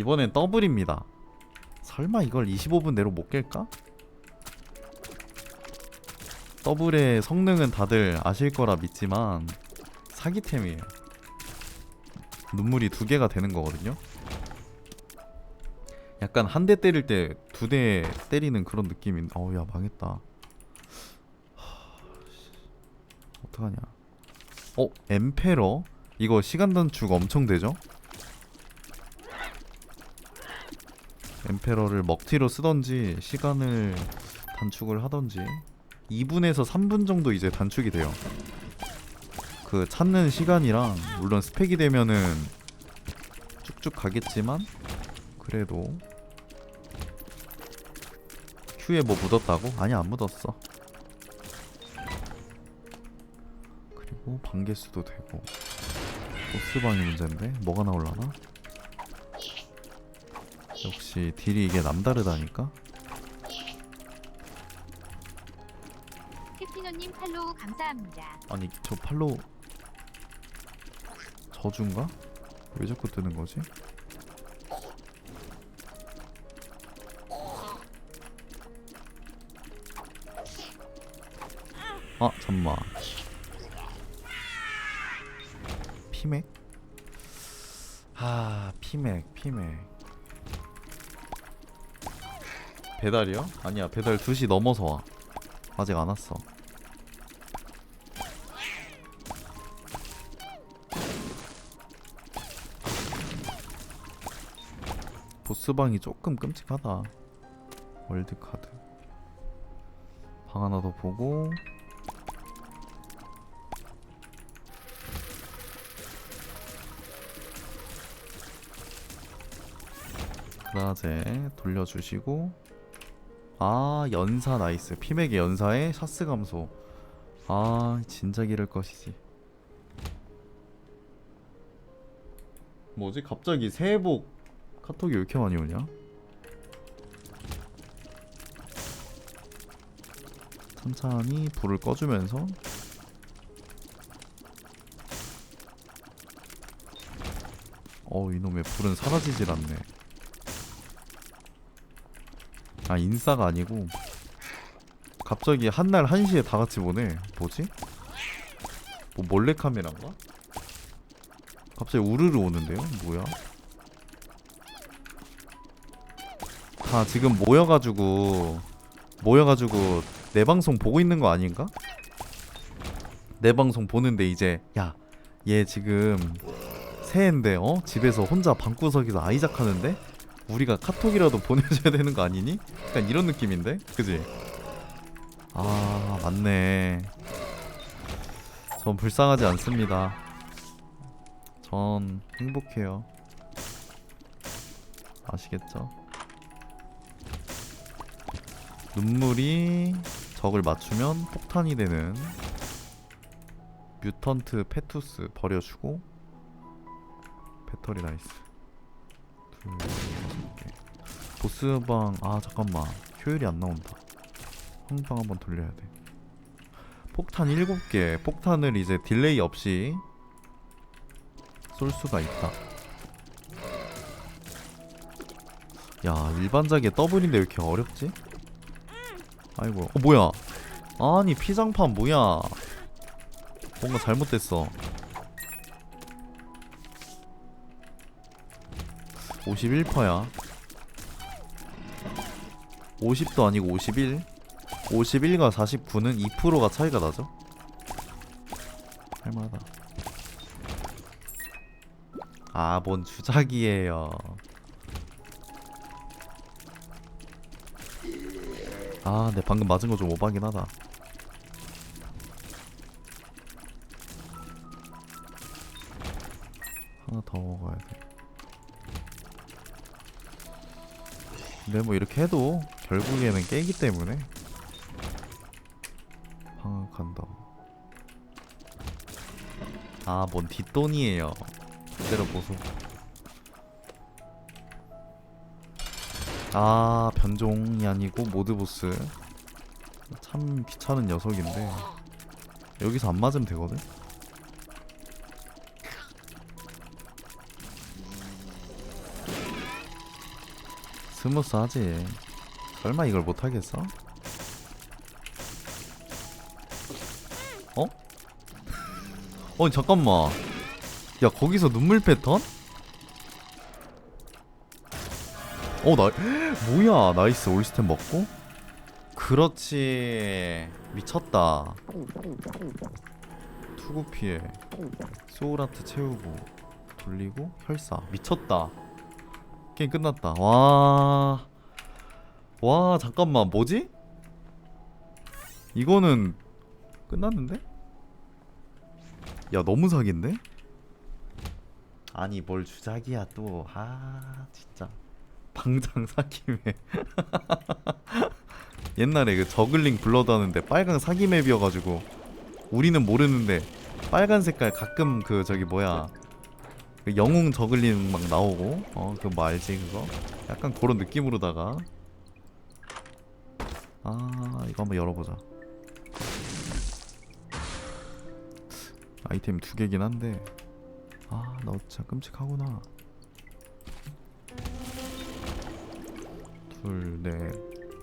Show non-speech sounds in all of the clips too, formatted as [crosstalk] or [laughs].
이번엔 더블입니다. 설마 이걸 25분 내로 못 깰까? 더블의 성능은 다들 아실 거라 믿지만 사기템이에요. 눈물이 두 개가 되는 거거든요. 약간 한 대 때릴 때 두 대 때리는 그런 느낌인. 어우 야 망했다. 어떡하냐. 어 엠페러 이거 시간 단축 엄청 되죠? 엠페러를 먹튀로 쓰던지 시간을 단축을 하던지 2분에서 3분 정도 이제 단축이 돼요. 그 찾는 시간이랑 물론 스펙이 되면은 쭉쭉 가겠지만 그래도 큐에 뭐 묻었다고? 아니 안 묻었어. 그리고 반개수도 되고 보스방이 문제인데 뭐가 나올라나? 역시 딜이 이게 남다르다니까? 캐피노님 팔로우 감사합니다. 아니 저 팔로 저주인가? 왜 자꾸 뜨는 거지? 아 잠만 피맥? 아 피맥 피맥 배달이요? 아니야 배달 2시 넘어서 와. 아직 안 왔어. 보스방이 조금 끔찍하다. 월드카드. 방 하나 더 보고. 그라제 돌려주시고 아 연사 나이스. 피맥의 연사에 샤스 감소. 아 진작 이럴 것이지. 뭐지? 갑자기 새해 복 카톡이 왜 이렇게 많이 오냐? 천천히 불을 꺼주면서. 어 이놈의 불은 사라지질 않네 아 인싸가 아니고 갑자기 한날 한시에 다 같이 보네 뭐지? 뭐 몰래카메라인가? 갑자기 우르르 오는데요? 뭐야? 다 지금 모여가지고 모여가지고 내 방송 보고 있는 거 아닌가? 내 방송 보는데 이제 야 얘 지금 새해인데 어 집에서 혼자 방구석에서 아이작 하는데 우리가 카톡이라도 [laughs] 보내줘야 되는 거 아니니? 약간 이런 느낌인데 그지? 아 맞네 전 불쌍하지 않습니다 전 행복해요 아시겠죠? 눈물이 적을 맞추면 폭탄이 되는 뮤턴트 페투스 버려주고 배터리 나이스 개 보스방 아 잠깐만. 효율이 안 나온다. 황방 한번 돌려야 돼. 폭탄 7개. 폭탄을 이제 딜레이 없이 쏠 수가 있다. 야 일반작의 더블인데 왜 이렇게 어렵지? 아이고 어 뭐야? 아니 피장판 뭐야? 뭔가 잘못됐어 51%야. 50도 아니고 51 51과 49는 2%가 차이가 나죠? 할만하다. 아 뭔 주작이에요. 아, 내 방금 맞은 거 좀 오바긴 하다. 근데 뭐 이렇게 해도 결국에는 깨기 때문에 방학한다. 아, 뭔 뒷돈이에요. 그대로 보소. 아 변종이 아니고 모드보스 참 귀찮은 녀석인데 여기서 안 맞으면 되거든 스무스하지. 설마 이걸 못하겠어? 어? [laughs] 어 잠깐만. 야 거기서 눈물 패턴? 어나 [gasps] 뭐야? 나이스 올스템 먹고? 그렇지. 미쳤다. 투구 피해. 소울아트 채우고 돌리고 혈사. 미쳤다 게임 끝났다 와. 와, 잠깐만. 뭐지? 이거는 끝났는데? 야, 너무 사기인데? 아니, 뭘 주작이야 또. 아, 진짜. 방장 사기맵. [laughs] 옛날에 그 저글링 블러드 하는데 빨강 사기 맵이어가지고 우리는 모르는데 빨간 색깔 가끔 그 저기 뭐야 그 영웅 저글링 막 나오고 어그뭐 알지 그거? 약간 그런 느낌으로다가. 아 이거 한번 열어보자. 아이템 두 개긴 한데. 아 나 진짜 끔찍하구나. 둘넷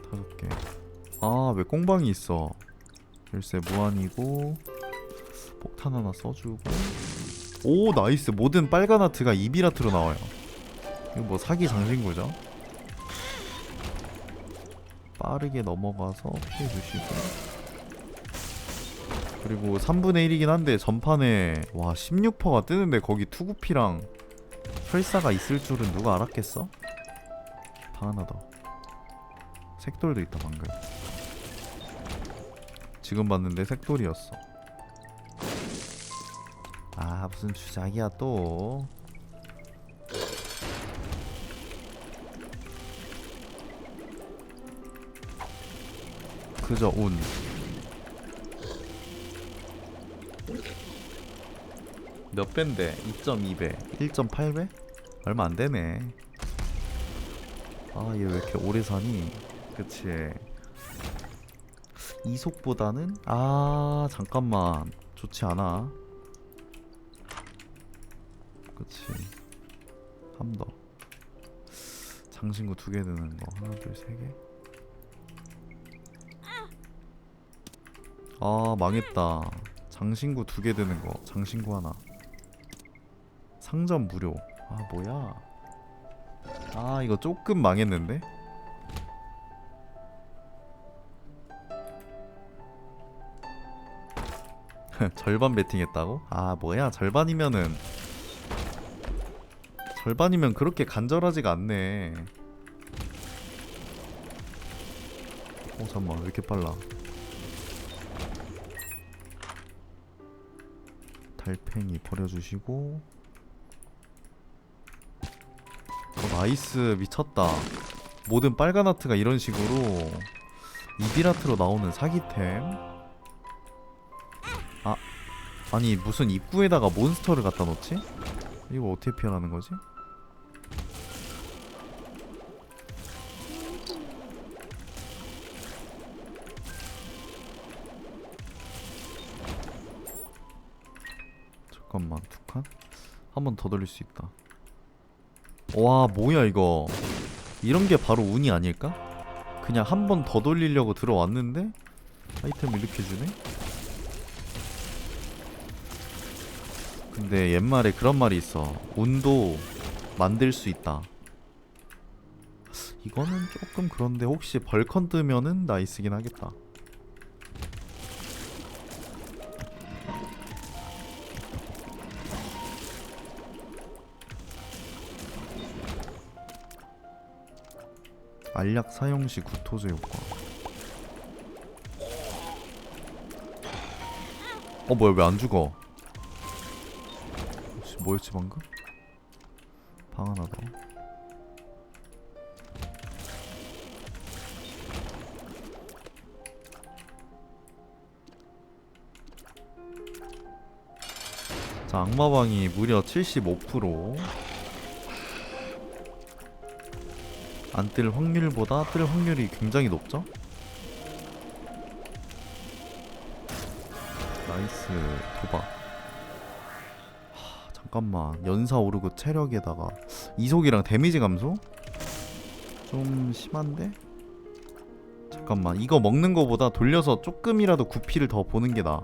다섯 개아 왜 꽁방이 있어? 열쇠 무한이고 폭탄 하나 써주고 오 나이스. 모든 빨간 하트가 이비라트로 나와요. 이거 뭐 사기 장신구죠? 빠르게 넘어가서 피해 주시고. 그리고 3분의 1이긴 한데 전판에 와 16%가 뜨는데 거기 투구피랑 혈사가 있을 줄은 누가 알았겠어? 방 하나 더. 색돌도 있다 방금. 지금 봤는데 색돌이었어 아 무슨 주작이야 또? 그저 운. 몇 배인데? 2.2배. 1.8배? 얼마 안 되네. 아 얘 왜 이렇게 오래 사니? 그치. 이속보다는? 아 잠깐만. 좋지 않아 그치 한 더. 장신구 두 개 드는 거. 하나 둘 세개아 아, 망했다. 장신구 두 개 드는 거. 장신구 하나. 상점 무료. 아 뭐야? 아 이거 조금 망했는데? [laughs] 절반 베팅했다고? 아 뭐야? 절반이면은 절반이면 그렇게 간절하지가 않네. 어 잠깐만 왜 이렇게 빨라? 달팽이 버려주시고. 어 나이스 미쳤다. 모든 빨간 하트가 이런 식으로 이딜하트로 나오는 사기템. 아 아니 무슨 입구에다가 몬스터를 갖다 놓지? 이거 어떻게 피하라는 거지? 잠깐만 두 칸? 한 번 더 돌릴 수 있다 와 뭐야 이거 이런 게 바로 운이 아닐까? 그냥 한 번 더 돌리려고 들어왔는데 아이템을 이렇게 주네? 근데 옛말에 그런 말이 있어 운도 만들 수 있다 이거는 조금 그런데 혹시 벌컨 뜨면은 나이스긴 하겠다 알약 사용 시 구토제 효과 어 뭐야 왜 안 죽어 뭐였지 방금? 방 하나 더 자, 악마방이 무려 75%. 안 뜰 확률보다 뜰 확률이 굉장히 높죠? 나이스 도박. 하, 잠깐만 연사 오르고 체력에다가 이속이랑 데미지 감소? 좀 심한데? 잠깐만 이거 먹는 거보다 돌려서 조금이라도 구피를 더 보는 게 나아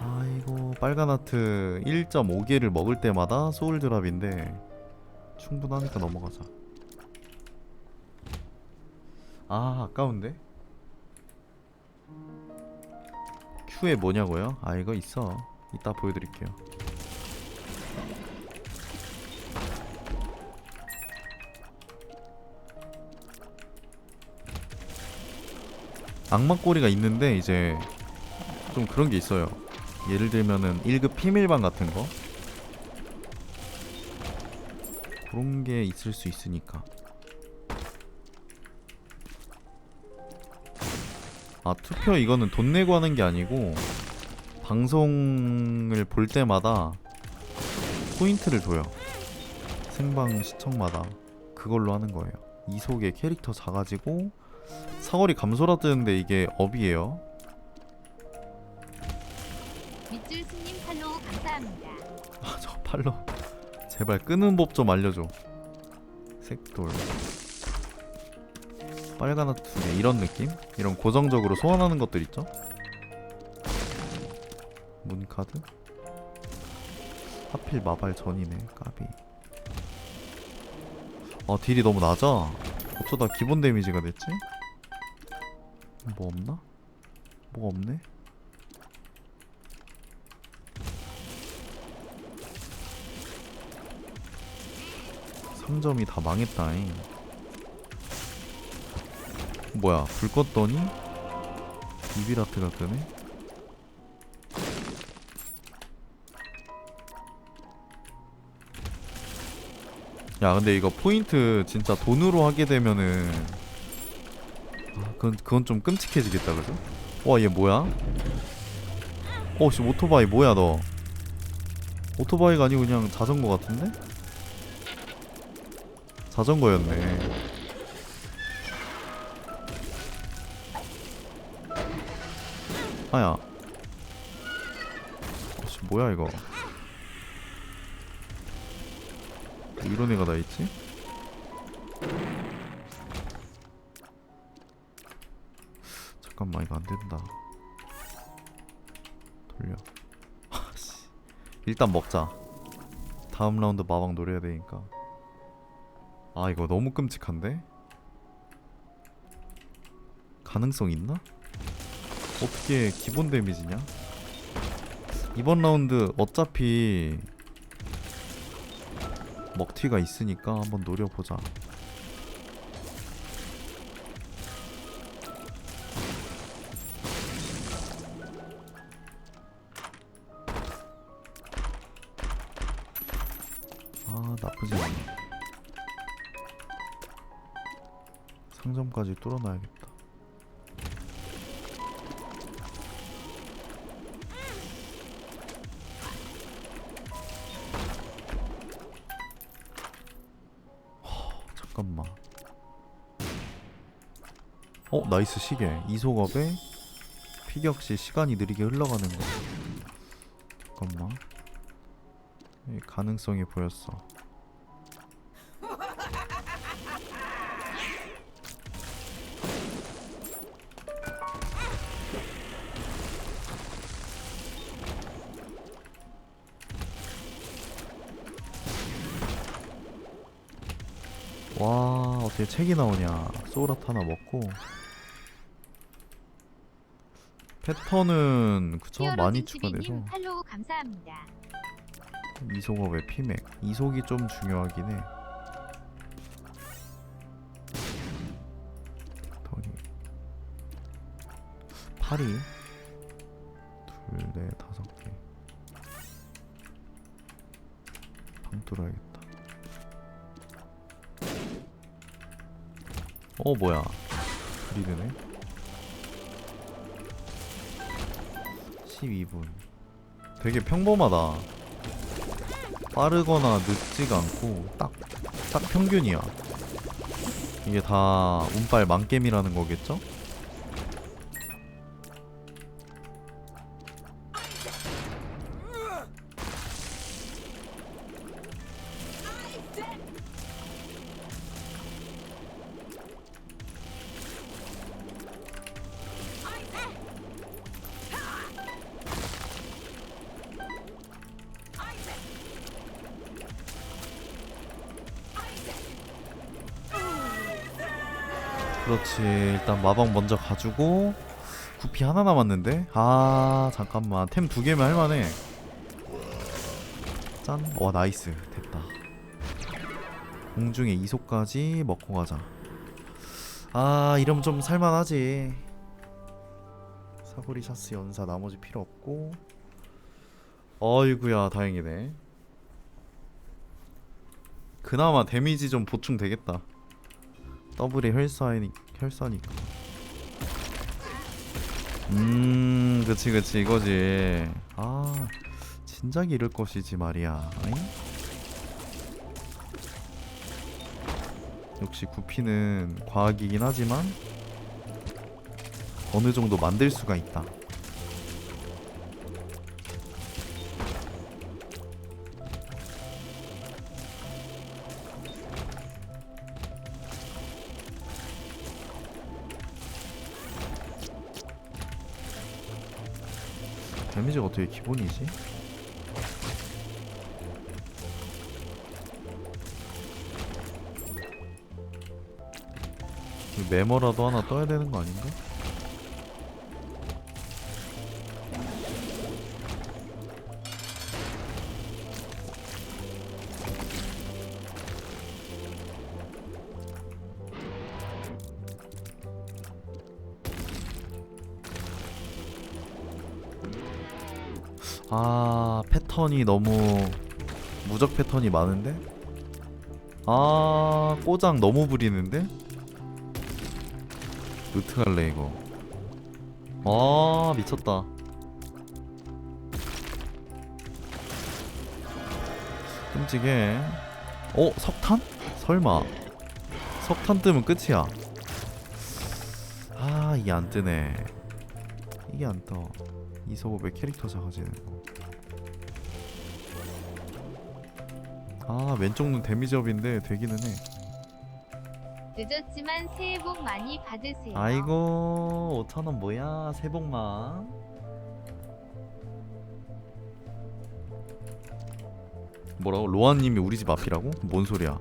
아이고 빨간 하트 1.5개를 먹을 때마다 소울 드랍인데 충분하니까 넘어가자 아 아까운데? Q에 뭐냐고요? 아 이거 있어. 이따 보여드릴게요. 악마 꼬리가 있는데 이제 좀 그런 게 있어요. 예를 들면은 1급 피밀방 같은 거? 그런 게 있을 수 있으니까 아 투표 이거는 돈 내고 하는 게 아니고 방송을 볼 때마다 포인트를 줘요. 생방 시청마다 그걸로 하는 거예요. 이속의 캐릭터 작아지고 사거리 감소라 뜨는데 이게 업이에요. 밑줄 스님 팔로우 감사합니다. 아저 팔로 제발 끄는 법 좀 알려줘. 색돌 빨간 하트 네, 이런 느낌? 이런 고정적으로 소환하는 것들 있죠? 문카드? 하필 마발 전이네 까비 아 딜이 너무 낮아 어쩌다 기본 데미지가 됐지? 뭐 없나? 뭐가 없네? 상점이 다 망했다잉. 뭐야, 불 껐더니 이비라트가 뜨네? 야, 근데 이거 포인트 진짜 돈으로 하게 되면은 아, 그건, 그건 좀 끔찍해지겠다, 그죠? 와, 얘 뭐야? 어, 씨, 오토바이 뭐야, 너? 오토바이가 아니고 그냥 자전거 같은데? 자전거였네. 아야. 어씨 뭐야 이거? 왜 이런 애가 다 있지? 잠깐만 이거 안 된다. 돌려. [laughs] 아씨. 일단 먹자. 다음 라운드 마방 노려야 되니까. 아 이거 너무 끔찍한데? 가능성 있나? 어떻게 기본 데미지냐? 이번 라운드 어차피 먹튀가 있으니까 한번 노려보자 아 나쁘지 않네 상점까지 뚫어놔야겠다. 나이스 시계. 이속업에 피격 시 시간이 느리게 흘러가는 거. 잠깐만. 이 가능성이 보였어. 와 어떻게 책이 나오냐 소울아트 하나 먹고 패턴은 그쵸? 많이 추가돼서. 님 팔로우 감사합니다. 이속업의 피맥. 이속이 좀 중요하긴 해. 덕터리 파리 둘넷 다섯 개 방 뚫어야겠다. 어 뭐야? 그리드네 12분. 되게 평범하다. 빠르거나 늦지가 않고 딱, 딱 평균이야. 이게 다 운빨 만겜이라는 거겠죠? 그렇지. 일단 마방 먼저 가지고 구피 하나 남았는데? 아 잠깐만. 템 두 개면 할만해. 짠와 나이스. 됐다. 공중에 이속까지 먹고 가자. 아 이러면 좀 살만하지. 사거리 샤스 연사 나머지 필요 없고. 어이구야 다행이네. 그나마 데미지 좀 보충 되겠다 더블이 혈사니 혈사니까. 음 그치 그치 이거지. 아 진작에 이럴 것이지 말이야. 어잉? 역시 구피는 과학이긴 하지만 어느 정도 만들 수가 있다 어떻게 기본이지? 이 메모라도 하나 떠야 되는 거 아닌가? 아 패턴이 너무 무적 패턴이 많은데? 아 꼬장 너무 부리는데? 루트 갈래 이거 아 미쳤다 끔찍해 어? 석탄? 설마 석탄 뜨면 끝이야 아 이게 안 뜨네 이게 안떠 이소급의 캐릭터 작아지는 거. 아 왼쪽 눈 데미지업인데 되기는 해. 늦었지만 새해 복 많이 받으세요. 아이고 5천 원 뭐야 새복만. 뭐라고? 로아님이 우리 집 앞이라고? 뭔 소리야?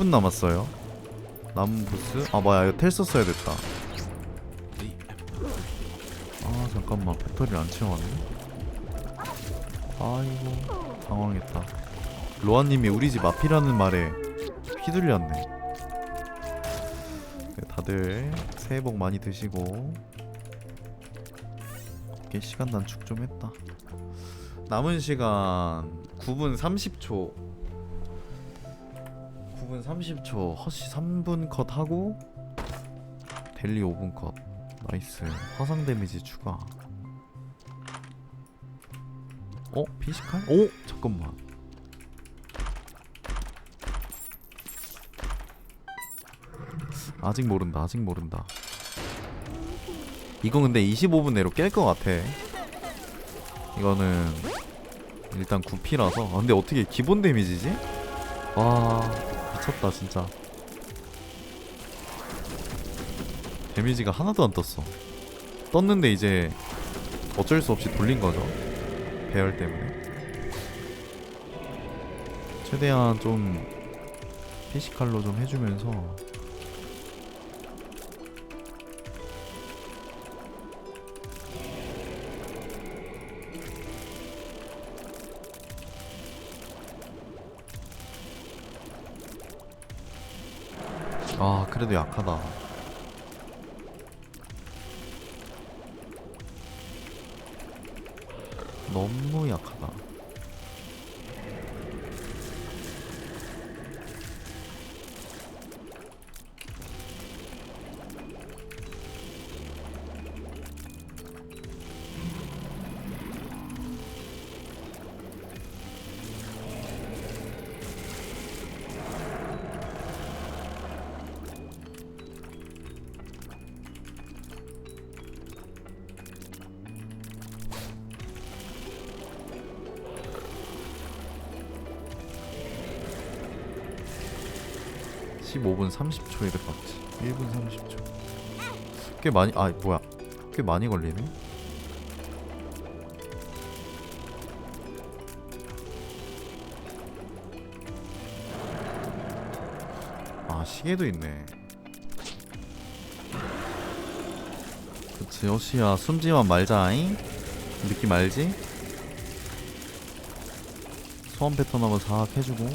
(10분) 남았어요. 남은 보스? 아 뭐야 이거 텔 썼어야 됐다. 아 잠깐만 배터리를 안 채워왔네? 아이고 당황했다. 로아님이 우리 집 앞이라는 말에 휘둘렸네. 그래, 다들 새해 복 많이 드시고 이렇게 시간 단축 좀 했다. 남은 시간 9분 30초 9분 30초 허시 3분 컷 하고 델리 5분 컷 나이스 화상 데미지 추가 어? 피지컬? 오! 잠깐만 아직 모른다 아직 모른다 이거 근데 25분 내로 깰 것 같아 이거는 일단 9피라서 아, 근데 어떻게 기본 데미지지? 와 미쳤다 진짜. 데미지가 하나도 안 떴어. 떴는데 이제 어쩔 수 없이 돌린 거죠. 배열 때문에. 최대한 좀 피지컬로 좀 해주면서 아 그래도 약하다. 너무 약하다 (15분 30초) 이래 봤지. (1분 30초) 꽤 많이 아 뭐야. 꽤 많이 걸리네? 아 시계도 있네. 그치 어시야. 숨지만 말자잉. 느낌 알지? 소원 패턴 한번 싹 해주고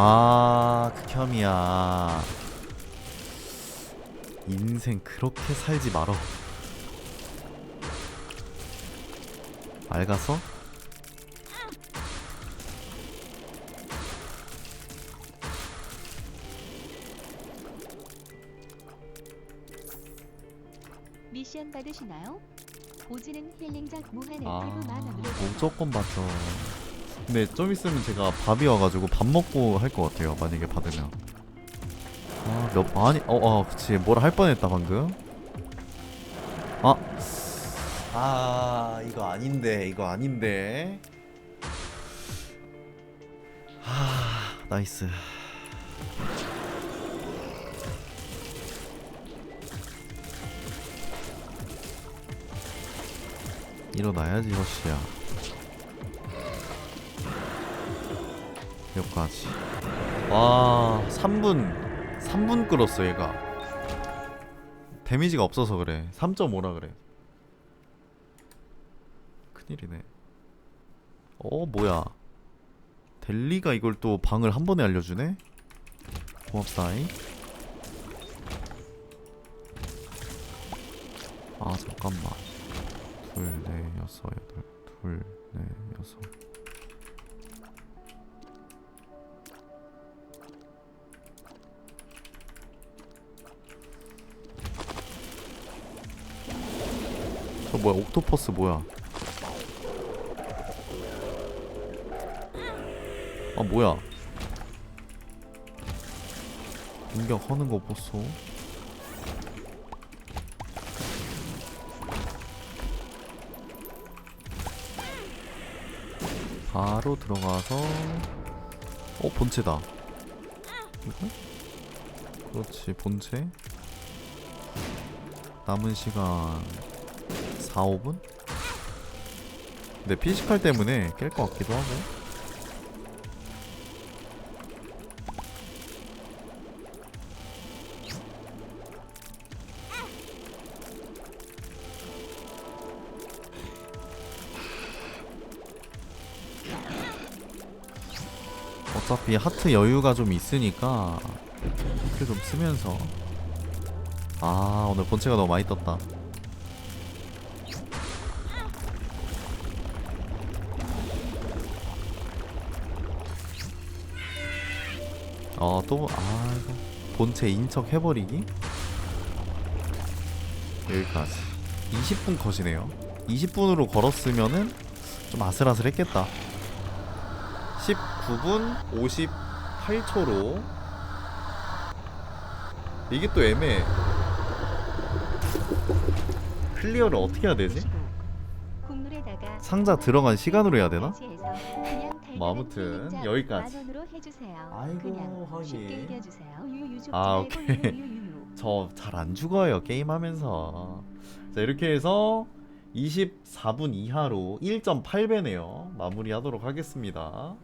아 극혐이야 인생 그렇게 살지 말어 맑아서? 미션 받으시나요? 오지는 힐링작 무한 아 액티브 만원으로 무조건 받죠 근데 좀 있으면 제가 밥이 와가지고 밥 먹고 할 것 같아요 만약에 받으면. 아몇 아니 어어 그치. 뭐라 할 뻔했다 방금. 아. 아 이거 아닌데 이거 아닌데. 아 나이스. 일어나야지 허씨야 여기까지. 와 3분 3분 끌었어 얘가. 데미지가 없어서 그래. 3.5라 그래. 큰일이네. 어 뭐야. 델리가 이걸 또 방을 한 번에 알려주네? 고맙다이. 아 잠깐만. 둘, 넷, 여섯, 여덟, 둘, 넷, 여섯. 저 뭐야? 옥토퍼스 뭐야? 아 뭐야? 공격하는 거 보소. 바로 들어가서 어 본체다 이거? 그렇지 본체 남은 시간 4, 5분? 근데 피지컬 때문에 깰 것 같기도 하고. 어차피 하트 여유가 좀 있으니까 하트 좀 쓰면서. 아 오늘 본체가 너무 많이 떴다 어 또 아이고 본체 인척 해버리기? 여기까지. 20분 컷이네요. 20분으로 걸었으면은 좀 아슬아슬했겠다. 19분 58초로. 이게 또 애매해. 클리어를 어떻게 해야 되지? 상자 들어간 시간으로 해야 되나? 뭐 아무튼 여기까지. 아이고, 좀 아, 오케이. [laughs] 저 잘 안 죽어요 게임하면서. 자 이렇게 해서 24분 이하로 1.8배네요. 마무리하도록 하겠습니다